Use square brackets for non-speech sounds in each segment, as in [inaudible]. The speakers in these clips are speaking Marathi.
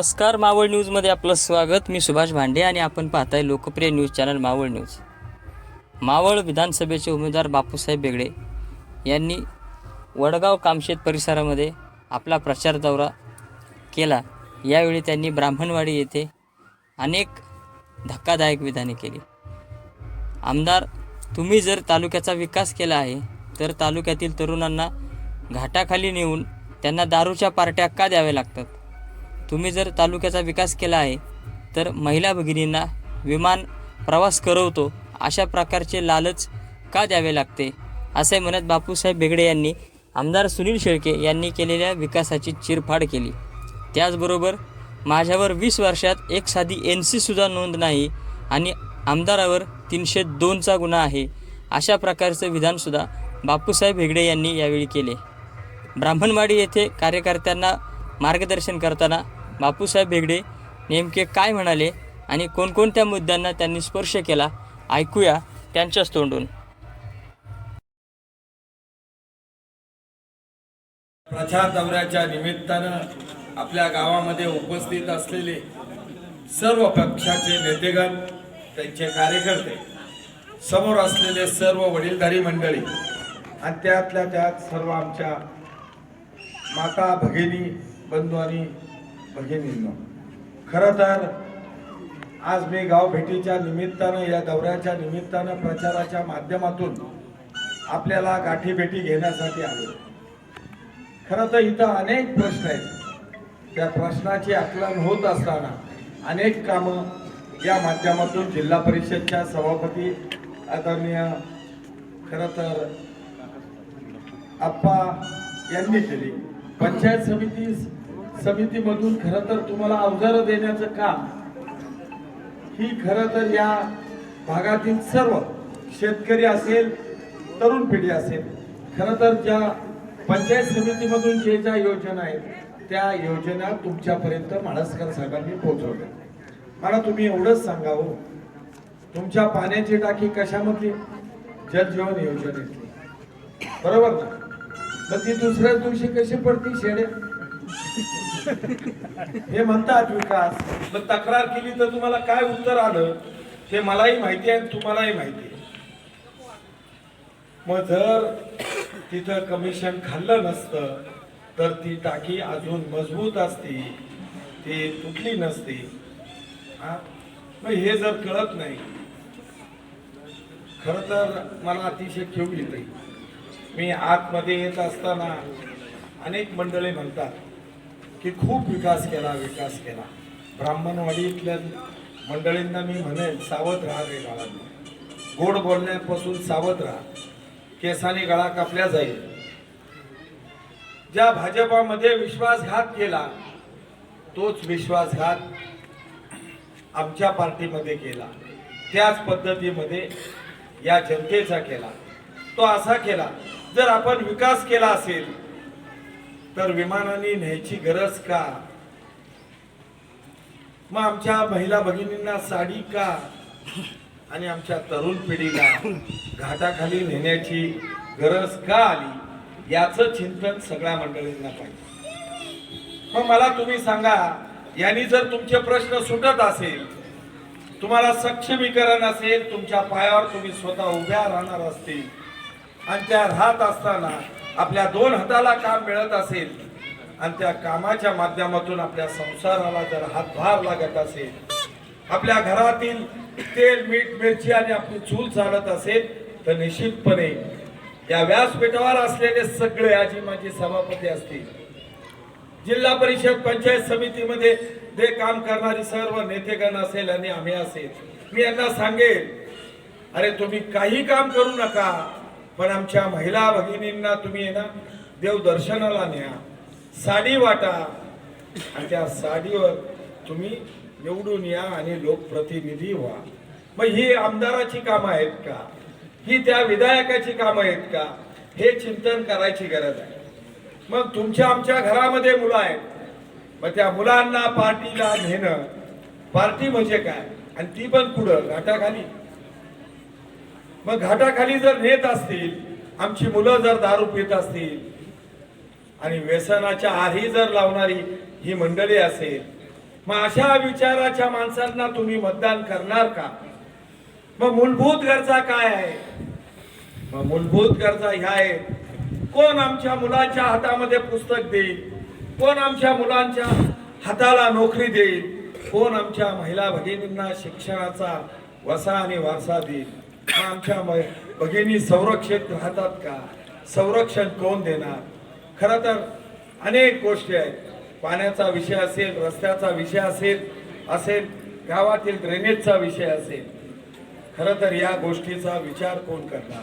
नमस्कार मावळ न्यूजमध्ये आपलं स्वागत. मी सुभाष भांडे आणि आपण पाहताय लोकप्रिय news channel Maval news. Maval विधानसभेचे उमेदवार बापूसाहेब बेगडे यांनी वडगाव कामशेत परिसरामध्ये आपला प्रचार दौरा केला. यावेळी त्यांनी ब्राह्मणवाडी येथे अनेक धक्कादायक विधाने केली. आमदार तुम्ही जर तालुक्याचा विकास केला आहे तर तालुक्यातील तरुणांना घाटाखाली नेऊन त्यांना दारूच्या पार्ट्या का द्याव्या लागतात? तुम्ही जर तालुक्याचा विकास केला आहे तर महिला भगिनींना विमान प्रवास करवतो अशा प्रकारचे लालच का द्यावे लागते? असे म्हणत बापूसाहेब बेगडे यांनी आमदार सुनील शेळके यांनी केलेल्या विकासाची चिरफाड केली. त्याचबरोबर माझ्यावर वीस वर्षात एक साधी एन सीसुद्धा नोंद नाही आणि आमदारावर तीनशे दोनचा गुन्हा आहे अशा प्रकारचं विधानसुद्धा बापूसाहेब हेगडे यांनी यावेळी केले. ब्राह्मणवाडी येथे कार्यकर्त्यांना मार्गदर्शन करताना बापूसाहेब बेगडे नेमके काय म्हणाले आणि कोणकोणत्या मुद्द्यांना त्यांनी स्पर्श केला ऐकूया त्यांच्याच तोंडून. प्रचार दौऱ्याच्या निमित्तानं आपल्या गावामध्ये उपस्थित असलेले सर्व पक्षाचे नेतेगण त्यांचे कार्यकर्ते समोर असलेले सर्व वडीलधारी मंडळी आणि त्यातल्या त्यात सर्व आमच्या माता भगिनी बंधू आणि भगिनींनो खरं तर आज मी गाव भेटीच्या निमित्तानं या दौऱ्याच्या निमित्तानं प्रचाराच्या माध्यमातून आपल्याला गाठी भेटी घेण्यासाठी आलो. खरं तर इथं अनेक प्रश्न आहेत. त्या प्रश्नाची आकलन होत असताना अनेक कामं या माध्यमातून जिल्हा परिषदच्या सभापती आदरणीय खरं तर आप्पा यांनी केली. पंचायत समिती समितीमधून खरं तर तुम्हाला अवजारं देण्याचं काम ही खरं तर या भागातील सर्व शेतकरी असेल तरुण पिढी असेल खरं तर ज्या पंचायत समितीमधून जे ज्या योजना आहेत त्या योजना तुमच्यापर्यंत माळसकर साहेबांनी पोहोचवल्या. मला तुम्ही एवढंच सांगावं हो. तुमच्या पाण्याची टाकी कशामधली? जलजीवन योजनेतली. बरोबर ना? मग ती दुसऱ्याच दिवशी कशी पडती शेडे [laughs] हे म्हणतात विकास. मग तक्रार केली तर तुम्हाला काय उत्तर आलं? हे मलाही माहिती आहे आणि तुम्हालाही माहिती आहे. मग जर तिथं कमिशन खाल्लं नसतं तर ती टाकी अजून मजबूत असती ती तुटली नसती. हा? मग हे जर कळत नाही खर तर मला अतिशय खेळ येते. मी आतमध्ये येत असताना अनेक मंडळे म्हणतात की खूप विकास केला विकास केला. ब्राह्मणवाडीतल्या मंडळींना मी म्हणेन सावध राहा रे गाळांनो गोड बोलण्यापासून सावध राहा. केसाने गळा कापल्या जाईल. ज्या भाजपामध्ये विश्वासघात केला तोच विश्वासघात आमच्या पार्टीमध्ये केला. त्याच पद्धतीमध्ये या जनतेचा केला. तो असा केला जर आपण विकास केला असेल तर विमानाने न्यायची गरज का? मग आमच्या महिला भगिनींना साडी का? आणि आमच्या तरुण पिढीला घाटाखाली नेण्याची गरज का आली? याचं चिंतन सगळ्या मंडळींना पाहिजे. मग मला तुम्ही सांगा यांनी जर तुमचे प्रश्न सुटत असेल तुम्हाला सक्षमीकरण असेल तुमच्या पायावर तुम्ही स्वतः उभ्या राहणार असतील आणि त्या राहत असताना आपल्या दोन हाताला काम मिळत असेल आणि त्या कामाच्या माध्यमातून आपल्या संसाराला जर हातभार लागत असेल आपल्या घरातील तेल मीठ मिरची आणि आपली चूल चालत असेल तर निश्चितपणे या व्यासपीठावर असलेले सगळे आजी माझे सभापती असतील. जिल्हा परिषद पंचायत समितीमध्ये जे काम करणारी सर्व नेतेगण असेल आणि आम्ही असेल मी यांना सांगेन अरे तुम्ही काही काम करू नका पण आमच्या महिला भगिनींना तुम्ही आहे ना देव दर्शनाला न्या. साडी वाटा. आणि त्या साडीवर तुम्ही निवडून या आणि लोकप्रतिनिधी व्हा. मग ही आमदाराची कामं आहेत का? ही त्या विधायकाची कामं आहेत का? हे चिंतन करायची गरज आहे. मग तुमच्या आमच्या घरामध्ये मुलं आहेत. मग त्या मुलांना पार्टीला नेणं. पार्टी म्हणजे काय? आणि ती पण पुढं घाटाखाली. मग घाटाखाली जर नेत असतील आमची मुलं जर दारू पित असतील आणि व्यसनाच्या आधी जर लावणारी ही मंडळी असेल मग अशा विचाराच्या माणसांना तुम्ही मतदान करणार का? मग मूलभूत गरजा काय आहे मग मूलभूत गरजा ह्या आहेत. कोण आमच्या मुलांच्या हातामध्ये पुस्तक देईल? कोण आमच्या मुलांच्या हाताला नोकरी देईल? कोण आमच्या महिला भगिनींना शिक्षणाचा वसा आणि वारसा देईल? आमच्या भगिनी संरक्षित राहतात का? संरक्षण कोण देणार? खरं तर अनेक गोष्टी आहेत. पाण्याचा विषय असेल रस्त्याचा विषय असेल असेल गावातील ड्रेनेजचा विषय असेल. खरं तर या गोष्टीचा विचार कोण करणार?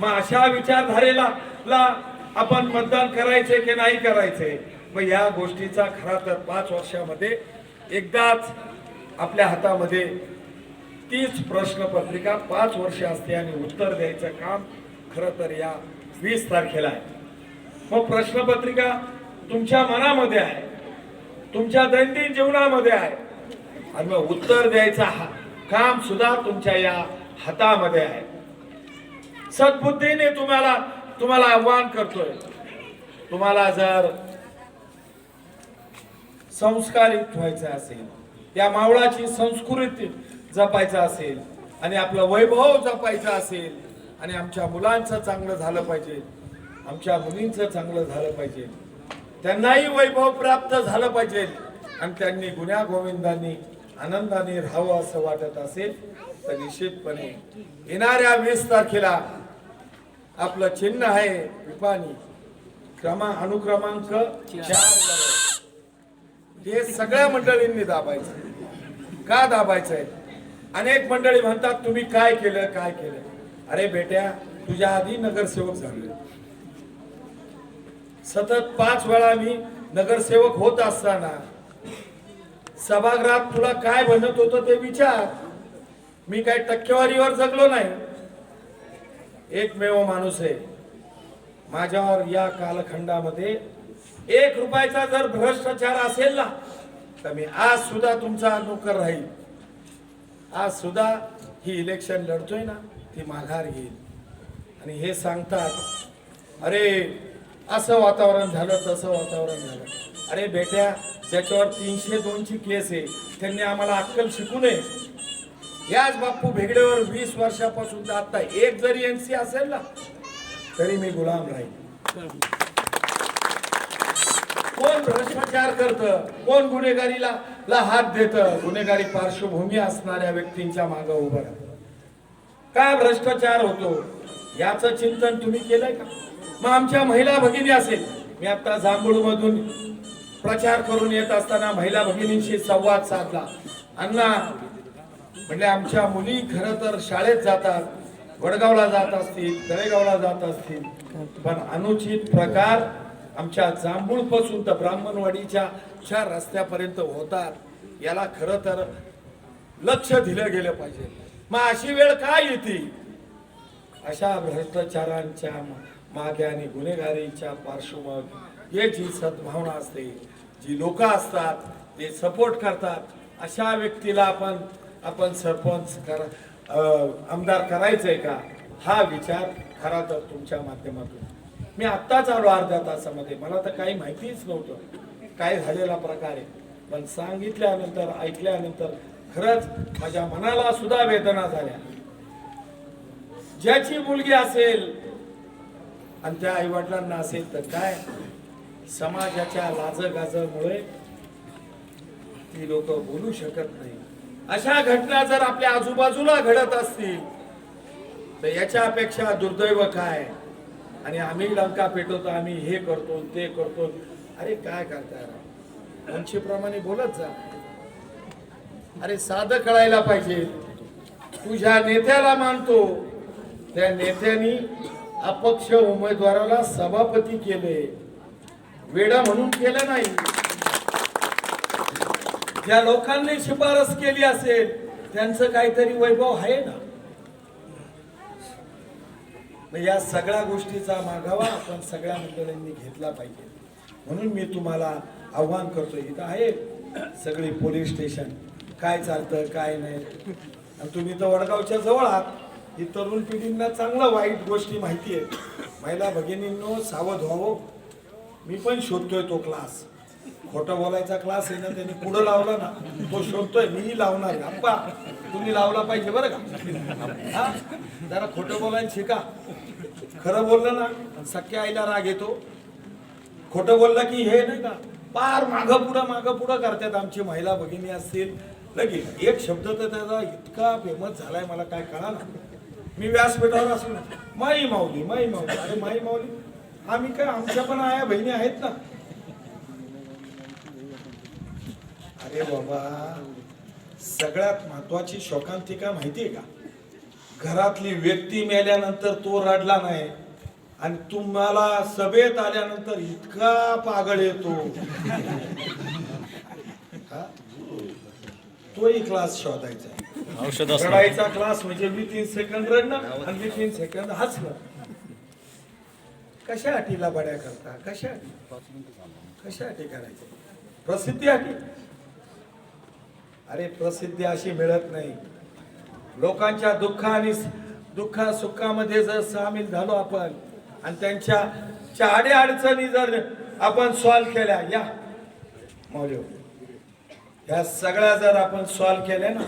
मग अशा विचारधारेला ला आपण मतदान करायचे की नाही करायचे? मग या गोष्टीचा खरा तर पाच वर्षामध्ये एकदाच आपल्या हातामध्ये तीच प्रश्नपत्रिका पाच वर्ष असते आणि उत्तर द्यायचं काम खरं तर या वीस तारखेला आहे. मग प्रश्नपत्रिका तुमच्या मनामध्ये आहे तुमच्या दैनंदिन जीवनामध्ये आहे. आणि मग उत्तर द्यायचा काम सुद्धा तुमच्या या हातामध्ये आहे. सद्बुद्धीने तुम्हाला तुम्हाला आव्हान करतोय. तुम्हाला जर संस्कारित व्हायचं असेल या मावळाची संस्कृती जपायचं असेल आणि आपलं वैभव जपायचं असेल आणि आमच्या मुलांचं चांगलं झालं पाहिजे आमच्या मुलींचं चांगलं झालं पाहिजे त्यांनाही वैभव प्राप्त झालं पाहिजे आणि त्यांनी गुन्ह्या गोविंदांनी आनंदाने राहावं असं वाटत असेल तर निश्चितपणे येणाऱ्या वीस तारखेला आपलं चिन्ह आहे विपाणी क्रमा अनुक्रमांक चार. हे सगळ्या मंडळींनी दाबायचं. का दाबायचंय? अनेक मंडळी म्हणतात तुम्ही काय केलं काय केलं? अरे बेट्या तुझ्या आधी नगरसेवक झाले. सतत पाच वेळा मी नगरसेवक होत असताना सभागृहात तुला काय बनत होतं ते विचार. मी काय टक्केवारीवर जगलो नाही. एकमेव माणूस आहे. माझ्यावर या कालखंडामध्ये एक रुपयाचा जर भ्रष्टाचार असेल ना तर मी आज सुद्धा तुमचा नोकर राहील. आज सुद्धा ही इलेक्शन लढतोय ना ती माघार घेईल. आणि हे सांगतात अरे असं वातावरण झालं तसं वातावरण झालं. अरे बेट्या ज्याच्यावर तीनशे दोनची केस आहे त्यांनी आम्हाला अक्कल शिकू नये. याच बाप्पू भेगडेवर वीस वर्षापासून तर आता एक जरी एनसी असेल ना तरी मी गुलाम राहील. कोण भ्रष्टाचार करत कोण गुन्हेगारीला ला हात देत. गुन्हेगारी पार्श्वभूमी असणाऱ्या व्यक्तींच्या मागे उभं राहत. का भ्रष्टाचार होतो? याचं चिंतन तुम्ही केलंय का? मग आमच्या महिला भगिनी असेल. मी आता जांभूळ मधून प्रचार करून येत असताना महिला भगिनींशी संवाद साधला. अण्णा म्हणजे आमच्या मुली खरं तर शाळेत जातात वडगावला जात असतील तळेगावला जात असतील पण अनुचित प्रकार आमच्या जांभूळपासून तर ब्राह्मणवाडीच्या चार रस्त्यापर्यंत होतात. याला खरं तर लक्ष दिलं गेलं पाहिजे. मग अशी वेळ काय येते? अशा भ्रष्टाचारांच्या मागे आणि गुन्हेगारीच्या पार्श्वभूमी हे जी सद्भावना असते जी लोक असतात ते सपोर्ट करतात. अशा व्यक्तीला आपण आपण सरपंच कर आमदार आमदार करायचंय का? हा विचार खरा तर तुमच्या माध्यमातून. मी आत्ताच आलो अर्ध्या तासामध्ये. मला तर काही माहितीच नव्हतं काय झालेला प्रकार आहे. पण सांगितल्यानंतर ऐकल्यानंतर खरंच माझ्या मनाला सुद्धा वेदना झाल्या. ज्याची मुलगी असेल आणि त्या आई वडिलांना असेल तर काय? समाजाच्या लाजगाजमुळे ती लोक बोलू शकत नाही. अशा घटना जर आपल्या आजूबाजूला घडत असतील तर याच्यापेक्षा दुर्दैव काय? आणि आम्ही लंका पेटवतो आम्ही हे करतो ते करतो. अरे काय करताय उंचीप्रमाणे बोलत जा. अरे साधं कळायला पाहिजे. तुझ्या नेत्याला मानतो. त्या नेत्यानी अपक्ष उमेदवाराला सभापती केले. वेडा म्हणून केलं नाही. ज्या लोकांनी शिफारस केली असेल त्यांचं काहीतरी वैभव आहे ना? मग या सगळ्या गोष्टीचा मागावा आपण सगळ्या मंडळींनी घेतला पाहिजे. म्हणून मी तुम्हाला आव्हान करतो इथं आहे सगळी पोलीस स्टेशन. काय चालतं काय नाही? आणि तुम्ही तर वडगावच्या जवळ आहात. ही तरुण पिढींना चांगलं वाईट गोष्टी माहिती आहे महिला भगिनींनो सावध व्हावं. मी पण शोधतोय तो क्लास खोटं बोलायचा क्लास आहे ना त्यांनी पुढं लावला ना तो शोधतोय मी लावणार आहे. अप्पा तुम्ही लावला पाहिजे बरं का? हा? जरा खोटं बोलायला शिका. खरं बोललं ना सख्या आईला राग येतो. खोटं बोललं की हे नाही का पार मागं पुढं मागं पुढं करतात आमची महिला भगिनी असतील. लगेच एक शब्द तर त्याचा इतका फेमस झालाय मला काय कळा ना मी व्यासपीठावर असलो माई माऊली माई माऊली. अरे माई माऊली आम्ही काय आमच्या पण आया बहिणी आहेत ना अरे बाबा सगळ्यात महत्वाची शोकांतिका माहितीये का? घरातली व्यक्ती मेल्यानंतर तो रडला नाही आणि तुम्हाला सभेत आल्यानंतर इतका पागळ येतो. हा? तोही क्लास शोधायचा औषध रडायचा क्लास म्हणजे मी तीन सेकंद रडणं आणि मी तीन सेकंद हसणं कशासाठी लबाड्या करता? कशासाठी कशासाठी करायचं प्रसिद्धीसाठी अरे प्रसिद्धी अशी मिळत नाही. लोकांच्या दुःख आणि दुःखा सुखामध्ये जर सामील झालो आपण आणि त्यांच्या चाडे अडचणी जर आपण सॉल्व केल्या या. मौल्य या सगळ्या जर आपण सॉल्व केल्या ना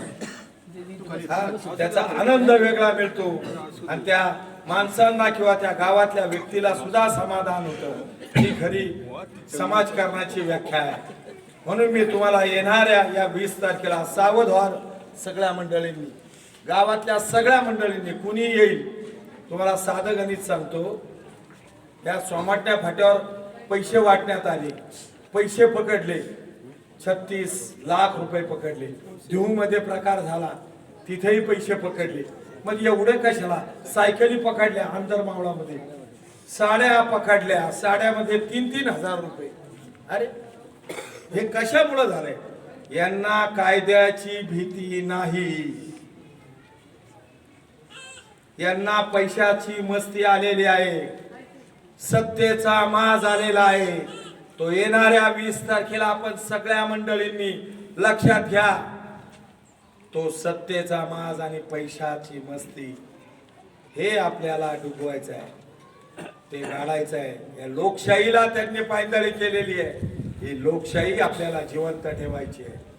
हा, त्याचा आनंद वेगळा मिळतो. आणि त्या माणसांना किंवा त्या गावातल्या व्यक्तीला सुद्धा समाधान होतं. ही खरी समाजकारणाची व्याख्या आहे. म्हणून मी तुम्हाला येणाऱ्या या वीस तारखेला सावध व्हाल सगळ्या मंडळींनी गावातल्या सगळ्या मंडळींनी कुणी येईल तुम्हाला साधं गणित सांगतो त्या सोमाटण्या फाट्यावर पैसे वाटण्यात आले पैसे पकडले छत्तीस लाख रुपये पकडले देऊमध्ये प्रकार झाला तिथेही पैसे पकडले. मग एवढे कशाला? सायकली पकडल्या आंतर मावळामध्ये साड्या पकडल्या साड्यामध्ये तीन तीन हजार रुपये. अरे हे कशामुळे झालंय? यांना कायद्याची भीती नाही. यांना पैशाची मस्ती आलेली आहे. सत्तेचा माज आलेला आहे. तो येणाऱ्या वीस तारखेला आपण सगळ्या मंडळींनी लक्षात घ्या. तो सत्तेचा माज आणि पैशाची मस्ती हे आपल्याला डुबवायचं आहे ते गाडायचं आहे या लोकशाहीला त्यांनी पायदळी केलेली आहे. ही लोकशाही आपल्याला जिवंत ठेवायची आहे.